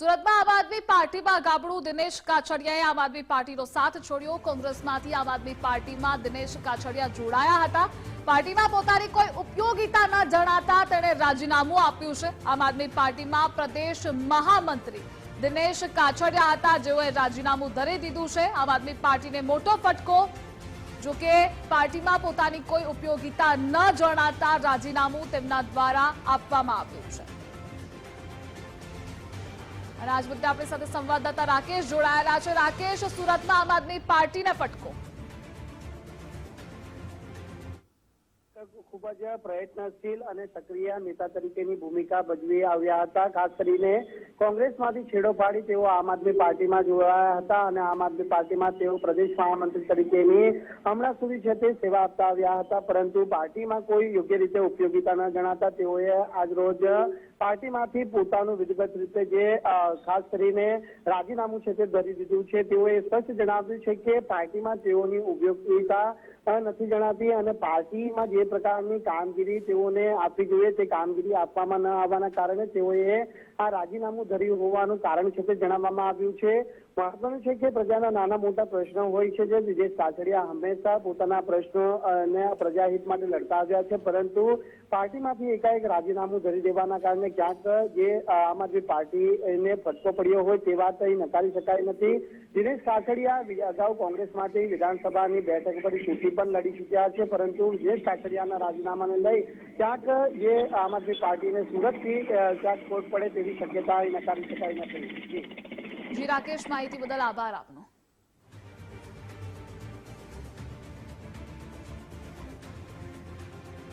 સુરતમાં આમ આદમી પાર્ટીમાં ગાબડું દિનેશ કાછડિયાએ આમ આદમી પાર્ટીનો સાથ છોડ્યો. કોંગ્રેસમાંથી આમ આદમી પાર્ટીમાં દિનેશ કાછડિયા જોડાયા હતા. પાર્ટીમાં પોતાની કોઈ ઉપયોગિતા ન જણાતા તેણે રાજીનામું આપ્યું છે. આમ આદમી પાર્ટીમાં પ્રદેશ મહામંત્રી દિનેશ કાછડિયા હતા. જેઓએ રાજીનામું ધરી દીધું છે. આમ આદમી પાર્ટીને મોટો ફટકો, જો કે પાર્ટીમાં પોતાની કોઈ ઉપયોગિતા ન જણાતા રાજીનામું તેમના દ્વારા આપવામાં આવ્યું છે. અને આજ મુદ્દે આપણી સાથે સંવાદદાતા રાકેશ જોડાયેલા છે. રાકેશ, સુરતમાં આમ આદમી પાર્ટીને ફટકો. ખૂબ જ પ્રયત્નશીલ અને સક્રિય નેતા તરીકેની ભૂમિકા ભજવી આવ્યા હતા. ખાસ કરીને કોંગ્રેસમાંથી છેડો પાડી તેઓ આમ આદમી પાર્ટીમાં જોડાયા હતા અને આમ આદમી પાર્ટીમાં તેઓ પ્રદેશ મહામંત્રી તરીકેની હમણાં સુધી છે તે સેવા આપતા આવ્યા હતા. પરંતુ પાર્ટીમાં કોઈ યોગ્ય રીતે ઉપયોગિતા ન જણાતા તેઓએ આજ રોજ પાર્ટીમાંથી પોતાનું વિધિવત રીતે જે ખાસ કરીને રાજીનામું છે તે ધરી દીધું છે, તેઓએ સ્પષ્ટ જણાવ્યું છે કે પાર્ટીમાં તેઓની ઉપયોગિતા નથી જણાતી અને પાર્ટીમાં જે પ્રકારની કામગીરી તેઓને આપવી જોઈએ તે કામગીરી આપવામાં ન આવવાના કારણે તેઓએ આ રાજીનામું ધર્યું હોવાનું કારણ છે તે જણાવવામાં આવ્યું છે. મહત્વનું છે કે પ્રજાના નાના મોટા પ્રશ્નો હોય છે જે વિજય કાછડિયા હંમેશા પોતાના પ્રશ્નો અને પ્રજાહિત માટે લડતા આવ્યા છે. પરંતુ પાર્ટીમાંથી એકાએક રાજીનામું ધરી દેવાના કારણે ક્યાંક જે આમ આદમી પાર્ટીને ફટકો પડ્યો હોય તે વાત અહીં નકારી શકાય નથી. દિનેશ કાછડિયા અગાઉ કોંગ્રેસમાંથી વિધાનસભાની બેઠક પર ચૂંટણી પણ લડી ચૂક્યા છે. પરંતુ દિનેશ કાછડિયાના રાજીનામાને લઈ ક્યાંક જે આમ આદમી પાર્ટીને સુરતથી ક્યાંક ખોટ પડે તેવી શક્યતા નકારી શકાય નથી. જી રાકેશ માહિતી બદલ આભાર આપનો.